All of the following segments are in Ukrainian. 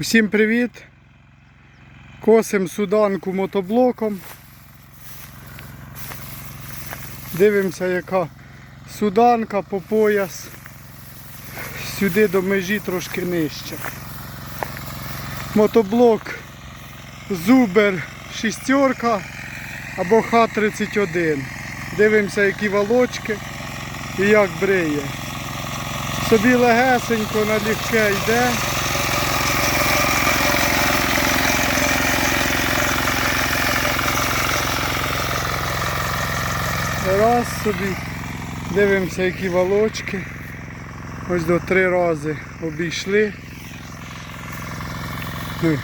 Усім привіт! Косим суданку мотоблоком. Дивимося, яка суданка по пояс. Сюди до межі трошки нижче. Мотоблок Зубер шістерка або Х-31. Дивимося, які волочки і як бриє. Собі легесенько налегке йде. Раз собі. Дивимося, які волочки. Ось до три рази обійшли. Е.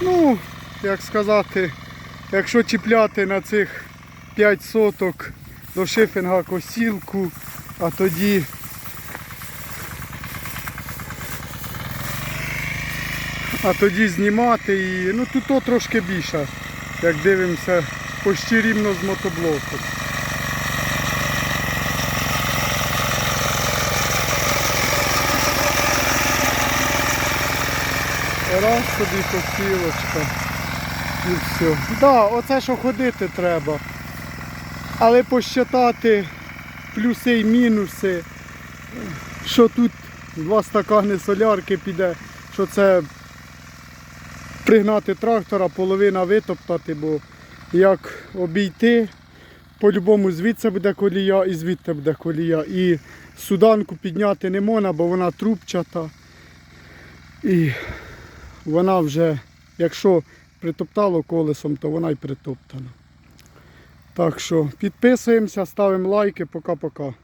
Ну, як сказати, якщо чіпляти на цих 5 соток до шифінга косілку, а тоді а тоді знімати її. Ну тут то трошки більше, як дивимося, почти рівно з мотоблоку. Раз собі косілочка і все. Так, да, оце що ходити треба. Але посчитати плюси і мінуси, що тут два стакани солярки піде, що це пригнати трактора, половина витоптати, бо як обійти, по-любому звідси буде колія і звідти буде колія. І суданку підняти не можна, бо вона трубчата. І вона вже, якщо притоптало колесом, то вона й притоптана. Так що підписуємося, ставимо лайки, пока-пока.